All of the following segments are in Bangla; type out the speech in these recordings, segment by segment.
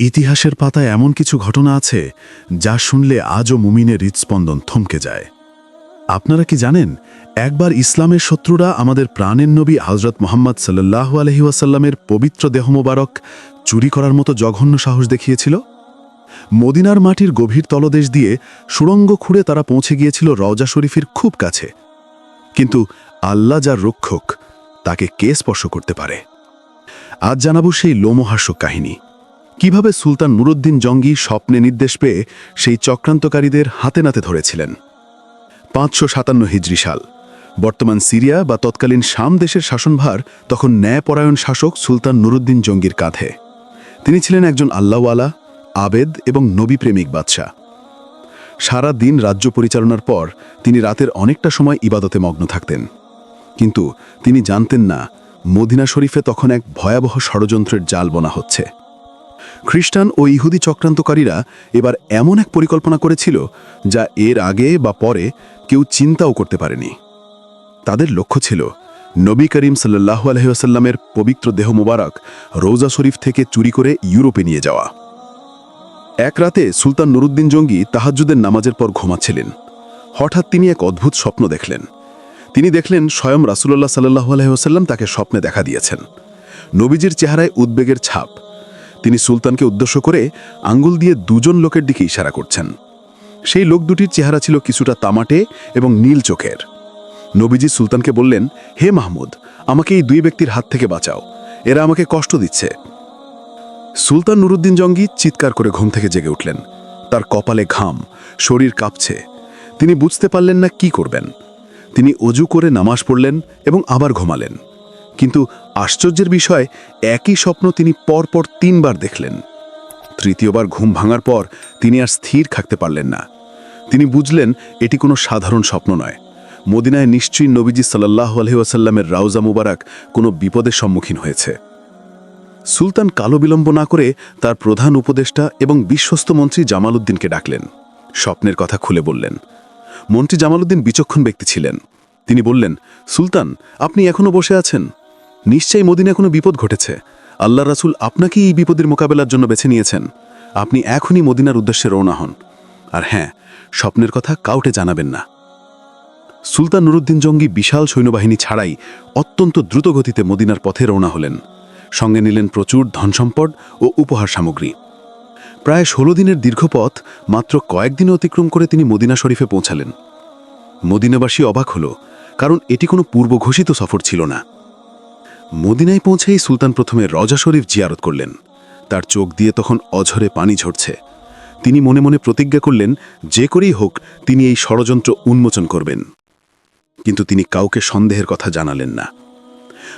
ইতিহাসের পাতায় এমন কিছু ঘটনা আছে যা শুনলে আজও মুমিনের হৃৎস্পন্দন থমকে যায়। আপনারা কি জানেন, একবার ইসলামের শত্রুরা আমাদের প্রাণের নবী হজরত মোহাম্মদ সাল্লাহ আলহিউসাল্লামের পবিত্র দেহ মোবারক চুরি করার মতো জঘন্য সাহস দেখিয়েছিল? মদিনার মাটির গভীর তলদেশ দিয়ে সুড়ঙ্গ খুঁড়ে তারা পৌঁছে গিয়েছিল রওজা শরীফের খুব কাছে। কিন্তু আল্লাহ যার রক্ষক, তাকে কে স্পর্শ করতে পারে? আজ জানাব সেই লোমহাস্যক কাহিনী। কীভাবে সুলতান নুরুদ্দিন জঙ্গি স্বপ্নে নির্দেশ পেয়ে সেই চক্রান্তকারীদের হাতে নাতে ধরেছিলেন? পাঁচশো সাতান্ন হিজরি সাল। বর্তমান সিরিয়া বা তৎকালীন শাম দেশের শাসনভার তখন ন্যায়পরায়ণ শাসক সুলতান নুরুদ্দিন জঙ্গির কাঁধে। তিনি ছিলেন একজন আল্লাহওয়ালা, আবেদ এবং নবীপ্রেমিক বাদশাহ। সারা দিন রাজ্য পরিচালনার পর তিনি রাতের অনেকটা সময় ইবাদতে মগ্ন থাকতেন। কিন্তু তিনি জানতেন না, মদিনা শরীফে তখন এক ভয়াবহ ষড়যন্ত্রের জাল বোনা হচ্ছে। খ্রিস্টান ও ইহুদি চক্রান্তকারীরা এবার এমন এক পরিকল্পনা করেছিল যা এর আগে বা পরে কেউ চিন্তাও করতে পারেনি। তাদের লক্ষ্য ছিল নবী করিম সাল্লাহু আলহিহাসাল্লামের পবিত্র দেহ মুবারক রোজা শরীফ থেকে চুরি করে ইউরোপে নিয়ে যাওয়া। এক রাতে সুলতান নুরুদ্দিন জঙ্গি তাহাজ্জুদের নামাজের পর ঘুমাচ্ছিলেন। হঠাৎ তিনি এক অদ্ভুত স্বপ্ন দেখলেন। তিনি দেখলেন স্বয়ং রাসুল্লাহ সাল্লাহু আলহিহাসাল্লাম তাকে স্বপ্নে দেখা দিয়েছেন। নবীজির চেহারায় উদ্বেগের ছাপ। তিনি সুলতানকে উদ্দেশ্য করে আঙ্গুল দিয়ে দুজন লোকের দিকে ইশারা করছেন। সেই লোক দুটির চেহারা ছিল কিছুটা তামাটে এবং নীল চোখের। নবীজি সুলতানকে বললেন, হে মাহমুদ, আমাকে এই দুই ব্যক্তির হাত থেকে বাঁচাও। এরা আমাকে কষ্ট দিচ্ছে। সুলতান নুরুদ্দিন জঙ্গি চিৎকার করে ঘুম থেকে জেগে উঠলেন। তার কপালে ঘাম, শরীর কাঁপছে। তিনি বুঝতে পারলেন না কি করবেন। তিনি অজু করে নামাজ পড়লেন এবং আবার ঘুমালেন। কিন্তু আশ্চর্যের বিষয়, একই স্বপ্ন তিনি পরপর তিনবার দেখলেন। তৃতীয়বার ঘুম ভাঙার পর তিনি আর স্থির থাকতে পারলেন না। তিনি বুঝলেন, এটি কোনো সাধারণ স্বপ্ন নয়। মদিনায় নিশ্চয়ই নবীজি সাল্লাহ আলহিউসাল্লামের রাউজা মুবারক কোনো বিপদের সম্মুখীন হয়েছে। সুলতান কালো বিলম্ব না করে তার প্রধান উপদেষ্টা এবং বিশ্বস্ত মন্ত্রী জামালউদ্দিনকে ডাকলেন। স্বপ্নের কথা খুলে বললেন। মন্ত্রী জামালউদ্দিন বিচক্ষণ ব্যক্তি ছিলেন। তিনি বললেন, সুলতান, আপনি এখনও বসে আছেন? নিশ্চয়ই মদিনায় কোনো বিপদ ঘটেছে। আল্লাহ রাসুল আপনাকে এই বিপদের মোকাবেলার জন্য বেছে নিয়েছেন। আপনি এখনই মদিনার উদ্দেশ্যে রওনা হন। আর হ্যাঁ স্বপ্নের কথা কাউটে জানাবেন না। সুলতান নুরুদ্দিন জঙ্গি বিশাল সৈন্যবাহিনী ছাড়াই অত্যন্ত দ্রুতগতিতে মদিনার পথে রওনা হলেন। সঙ্গে নিলেন প্রচুর ধনসম্পদ ও উপহার সামগ্রী। প্রায় ষোলো দিনের দীর্ঘ পথ মাত্র কয়েকদিন অতিক্রম করে তিনি মদিনা শরীফে পৌঁছালেন। মদিনাবাসী অবাক হল, কারণ এটি কোনো পূর্বঘোষিত সফর ছিল না। মদিনায় পৌঁছেই সুলতান প্রথমে রজা শরীফ জিয়ারত করলেন। তার চোখ দিয়ে তখন অঝরে পানি ঝরছে। তিনি মনে মনে প্রতিজ্ঞা করলেন, যে করেই হোক, তিনি এই ষড়যন্ত্র উন্মোচন করবেন। কিন্তু তিনি কাউকে সন্দেহের কথা জানালেন না।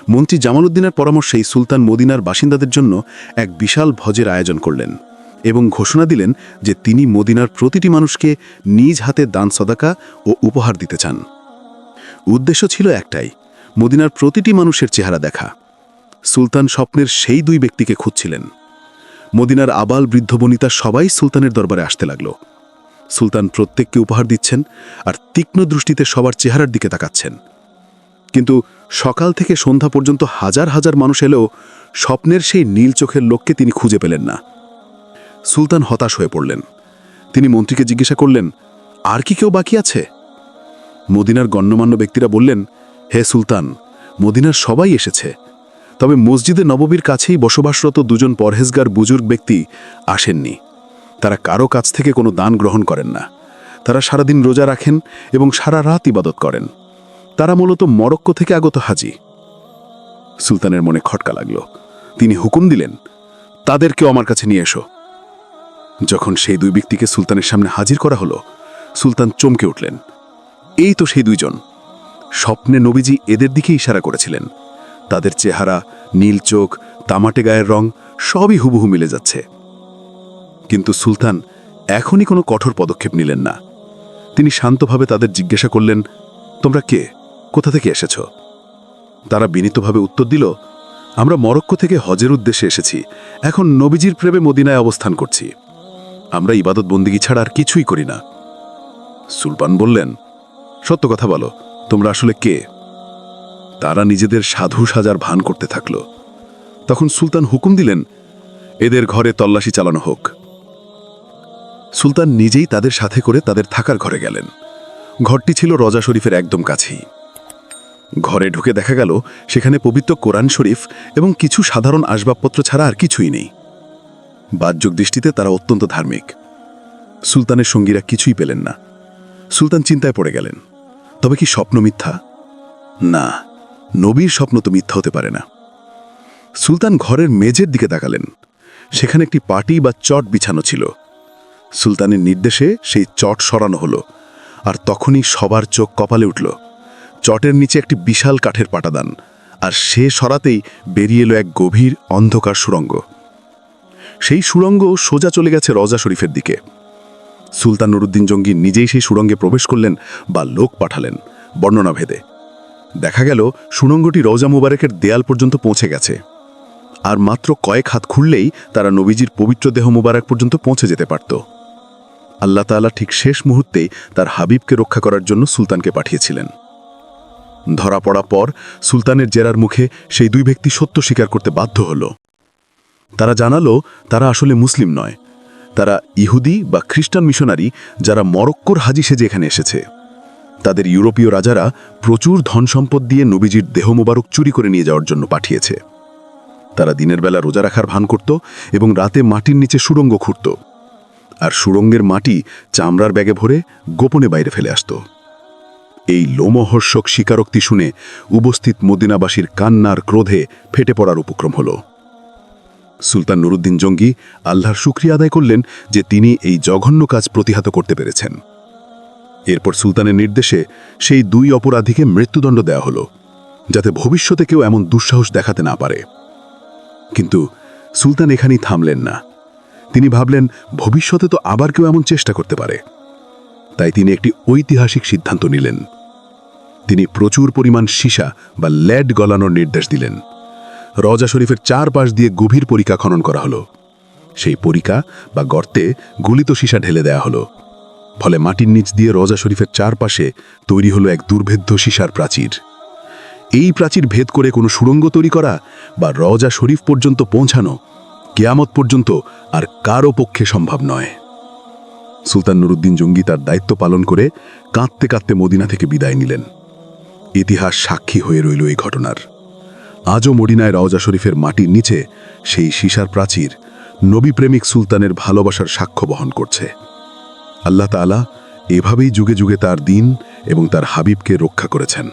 মন্ত্রী জামালউদ্দিনের পরামর্শেই সুলতান মদিনার বাসিন্দাদের জন্য এক বিশাল ভজের আয়োজন করলেন এবং ঘোষণা দিলেন যে তিনি মদিনার প্রতিটি মানুষকে নিজ হাতে দান সদাকা ও উপহার দিতে চান। উদ্দেশ্য ছিল একটাই মদিনার প্রতিটি মানুষের চেহারা দেখা। সুলতান স্বপ্নের সেই দুই ব্যক্তিকে খুঁজছিলেন। মদিনার আবাল বৃদ্ধ বনিতা সবাই সুলতানের দরবারে আসতে লাগল। সুলতান প্রত্যেককে উপহার দিচ্ছেন আর তীক্ষ্ণ দৃষ্টিতে সবার চেহারার দিকে তাকাচ্ছেন। কিন্তু সকাল থেকে সন্ধ্যা পর্যন্ত হাজার হাজার মানুষ এলেও স্বপ্নের সেই নীল চোখের লোককে তিনি খুঁজে পেলেন না। সুলতান হতাশ হয়ে পড়লেন। তিনি মন্ত্রীকে জিজ্ঞাসা করলেন, আর কি কেউ বাকি আছে? মদিনার গণ্যমান্য ব্যক্তিরা বললেন হে সুলতান, মদিনার সবাই এসেছে। তবে মসজিদে নববীর কাছেই বসবাসরত দুজন পরহেজগার বুজুর্গ ব্যক্তি আসেননি। তারা কারও কাছ থেকে কোনো দান গ্রহণ করেন না। তারা সারাদিন রোজা রাখেন এবং সারা রাত ইবাদত করেন। তারা মূলত মরক্কো থেকে আগত হাজি। সুলতানের মনে খটকা লাগল। তিনি হুকুম দিলেন, তাদেরকেও আমার কাছে নিয়ে এসো। যখন সেই দুই ব্যক্তিকে সুলতানের সামনে হাজির করা হলো, সুলতান চমকে উঠলেন। এই তো সেই দুইজন। স্বপ্নে নবীজি এদের দিকে ইশারা করেছিলেন। তাদের চেহারা, নীল চোখ, তামাটে গায়ের রং সবই হুবহু মিলে যাচ্ছে। কিন্তু সুলতান এখনই কোনো কঠোর পদক্ষেপ নিলেন না। তিনি শান্তভাবে তাদের জিজ্ঞাসা করলেন, তোমরা কে? কোথা থেকে এসেছ? তারা বিনীতভাবে উত্তর দিল, আমরা মরক্কো থেকে হজের উদ্দেশ্যে এসেছি। এখন নবীজির প্রেমে মদিনায় অবস্থান করছি। আমরা ইবাদত বন্দিগি ছাড়া আর কিছুই করি না। সুলতান বললেন, সত্য কথা বলো। তোমরা আসলে কে? তারা নিজেদের সাধু সাজার ভান করতে থাকল। তখন সুলতান হুকুম দিলেন, এদের ঘরে তল্লাশি চালানো হোক। সুলতান নিজেই তাদের সাথে করে তাদের থাকার ঘরে গেলেন। ঘরটি ছিল রজা শরীফের একদম কাছেই। ঘরে ঢুকে দেখা গেল, সেখানে পবিত্র কোরআন শরীফ এবং কিছু সাধারণ আসবাবপত্র ছাড়া আর কিছুই নেই। বাহ্যিক দৃষ্টিতে তারা অত্যন্ত ধার্মিক। সুলতানের সঙ্গীরা কিছুই পেলেন না। সুলতান চিন্তায় পড়ে গেলেন। তবে কি স্বপ্ন মিথ্যা? না, নবীর স্বপ্ন তো মিথ্যা হতে পারে না। সুলতান ঘরের মেজের দিকে তাকালেন। সেখানে একটি পাটি বা চট বিছানো ছিল। সুলতানের নির্দেশে সেই চট সরানো হলো আর তখনই সবার চোখ কপালে উঠল। চটের নিচে একটি বিশাল কাঠের পাটাদান আর সে সরাতেই বেরিয়ে এলো এক গভীর অন্ধকার সুড়ঙ্গ সেই সুড়ঙ্গ সোজা চলে গেছে রজা শরীফের দিকে। সুলতান নুরুদ্দিন জঙ্গি নিজেই সেই সুড়ঙ্গে প্রবেশ করলেন বা লোক পাঠালেন বর্ণনা ভেদে দেখা গেল, সুড়ঙ্গটি রওজা মুবারকের দেয়াল পর্যন্ত পৌঁছে গেছে। আর মাত্র কয়েক হাত খুললেই তারা নবীজির পবিত্র দেহ মুবারক পর্যন্ত পৌঁছে যেতে পারত। আল্লাহ তাআলা ঠিক শেষ মুহূর্তেই তার হাবিবকে রক্ষা করার জন্য সুলতানকে পাঠিয়েছিলেন। ধরা পড়া পর সুলতানের জেরার মুখে সেই দুই ব্যক্তি সত্য স্বীকার করতে বাধ্য হল। তারা জানালো, তারা আসলে মুসলিম নয় তারা ইহুদি বা খ্রিস্টান মিশনারি যারা মরক্কোর হাজি সেজে এখানে এসেছে। তাদের ইউরোপীয় রাজারা প্রচুর ধন সম্পদ দিয়ে নবীজির দেহ মোবারক চুরি করে নিয়ে যাওয়ার জন্য পাঠিয়েছে। তারা দিনের বেলা রোজা রাখার ভান করত এবং রাতে মাটির নিচে সুড়ঙ্গ খুঁড়ত। আর সুড়ঙ্গের মাটি চামড়ার ব্যাগে ভরে গোপনে বাইরে ফেলে আসত। এই লোমহর্ষক স্বীকারোক্তি শুনে উপস্থিত মদিনাবাসীর কান্নার ক্রোধে ফেটে পড়ার উপক্রম হল। সুলতান নুরুদ্দিন জঙ্গি আল্লাহর শুক্রিয়া আদায় করলেন যে তিনি এই জঘন্য কাজ প্রতিহত করতে পেরেছেন। এরপর সুলতানের নির্দেশে সেই দুই অপরাধীকে মৃত্যুদণ্ড দেওয়া হলো, যাতে ভবিষ্যতে কেউ এমন দুঃসাহস দেখাতে না পারে। কিন্তু সুলতান এখানেই থামলেন না। তিনি ভাবলেন, ভবিষ্যতে তো আবার কেউ এমন চেষ্টা করতে পারে। তাই তিনি একটি ঐতিহাসিক সিদ্ধান্ত নিলেন। তিনি প্রচুর পরিমাণ সীসা বা ল্যাড গলানোর নির্দেশ দিলেন। রজা শরীফের চারপাশ দিয়ে গভীর পরিকা খনন করা হলো। সেই পরিকা বা গর্তে গুলিত সীসা ঢেলে দেয়া হলো। ফলে মাটির নিচ দিয়ে রজা শরীফের চারপাশে তৈরি হলো এক দুর্ভেদ্য সীসার প্রাচীর। এই প্রাচীর ভেদ করে কোনো সুড়ঙ্গ তৈরি করা বা রজা শরীফ পর্যন্ত পৌঁছানো কেয়ামত পর্যন্ত আর কারও পক্ষে সম্ভব নয়। সুলতান নুরুদ্দিন জঙ্গি তার দায়িত্ব পালন করে কাঁদতে কাঁদতে মদিনা থেকে বিদায় নিলেন। ইতিহাস সাক্ষী হয়ে রইল এই ঘটনার। আজও মডিনায় রওজা শরীফের মাটির নিচে সেই সিসার প্রাচীর নবীপ্রেমিক সুলতানের ভালোবাসার সাক্ষ্য বহন করছে। আল্লাহ তালা এভাবেই যুগে যুগে তার দিন এবং তার হাবিবকে রক্ষা করেছেন।